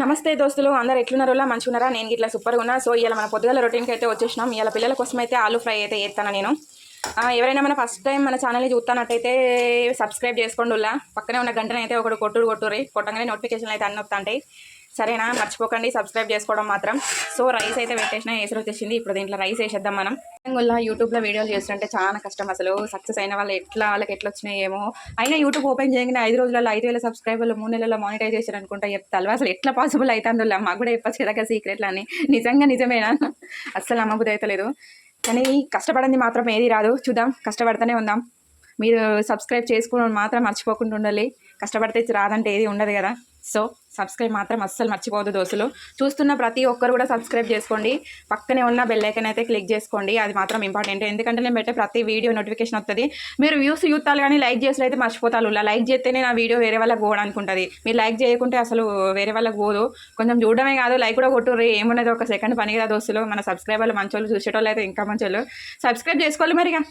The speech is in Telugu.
నమస్తే దోస్తులు అందరు ఎట్లున్నారో మంచిగున్నారా? నేను ఇట్లా సూపర్గా ఉన్నా. సో ఇలా మన పొద్దుగల రొటీన్కి అయితే వచ్చేసినాం. ఇలా పిల్లల కోసం అయితే ఆలూ ఫ్రై అయితే చేస్తాను నేను. ఎవరైనా మన ఫస్ట్ టైం మన ఛానల్ని చూస్తున్నట్టయితే సబ్స్క్రైబ్ చేసుకోండి పక్కనే ఉన్న గంటనైతే ఒకటి కొట్టుడు కొట్టురి కొట్టంగానే నోటిఫికేషన్ అయితే అన్నీ వస్తుంటాయి సరేనా? మర్చిపోకండి. సబ్స్క్రైబ్ చేసుకోవడం మాత్రం. సో రైస్ అయితే పెట్టేసిన ఏసరు వచ్చేసింది. ఇప్పుడు దీంట్లో రైస్ వేసేద్దాం మనం. వల్ల యూట్యూబ్లో వీడియోలు చేస్తుంటే చాలా కష్టం అసలు. సక్సెస్ అయిన వాళ్ళు ఎట్లా వాళ్ళకి ఎట్లా వచ్చినాయి ఏమో. అయినా యూట్యూబ్ ఓపెన్ చేయగానే ఐదు రోజులలో ఐదు వేల సబ్స్క్రైబర్లు మూడు నెలల్లో మానిటైజేషన్ అనుకుంటా చెప్తాను అసలు ఎట్లా పాసిబుల్ అవుతుందో మాకు కూడా చెప్పచ్చు కదా సీక్రెట్లు అని. నిజంగా నిజమేనా? అస్సలు నమ్మబుద్ధి అవుతలేదు కానీ కష్టపడింది మాత్రం ఏది రాదు. చూద్దాం. కష్టపడుతూనే ఉందాం. మీరు సబ్స్క్రైబ్ చేసుకోవడం మాత్రం మర్చిపోకుండా ఉండాలి. కష్టపడితే రాదంటే ఏది ఉండదు కదా. సో సబ్స్క్రైబ్ మాత్రం అస్సలు మర్చిపోవద్దు దోస్తులు. చూస్తున్న ప్రతి ఒక్కరు కూడా సబ్స్క్రైబ్ చేసుకోండి. పక్కనే ఉన్న బెల్ ఐకన్ అయితే క్లిక్ చేసుకోండి. అది మాత్రం ఇంపార్టెంట్ ఎందుకంటే నేను పెట్టే ప్రతి వీడియో నోటిఫికేషన్ వస్తుంది మీరు వ్యూస్ చూస్తారు కానీ లైక్ చేసి అయితే మర్చిపోతారు. ఇలా లైక్ చేస్తేనే నా వీడియో వేరే వాళ్ళకి పోవడానికి ఉంటుంది మీరు లైక్ చేయకుంటే అసలు వేరే వాళ్ళకి పోదు. కొంచెం చూడడమే కాదు లైక్ కూడా కొట్టుర్రి. ఏమున్నది ఒక సెకండ్ పని కదా దోస్తులు. మన సబ్స్క్రైబర్లు మంచోళ్ళు చూసేటోళ్ళు అయితే ఇంకా మంచోళ్ళు. సబ్స్క్రైబ్ చేసుకోవాలి మరిగా.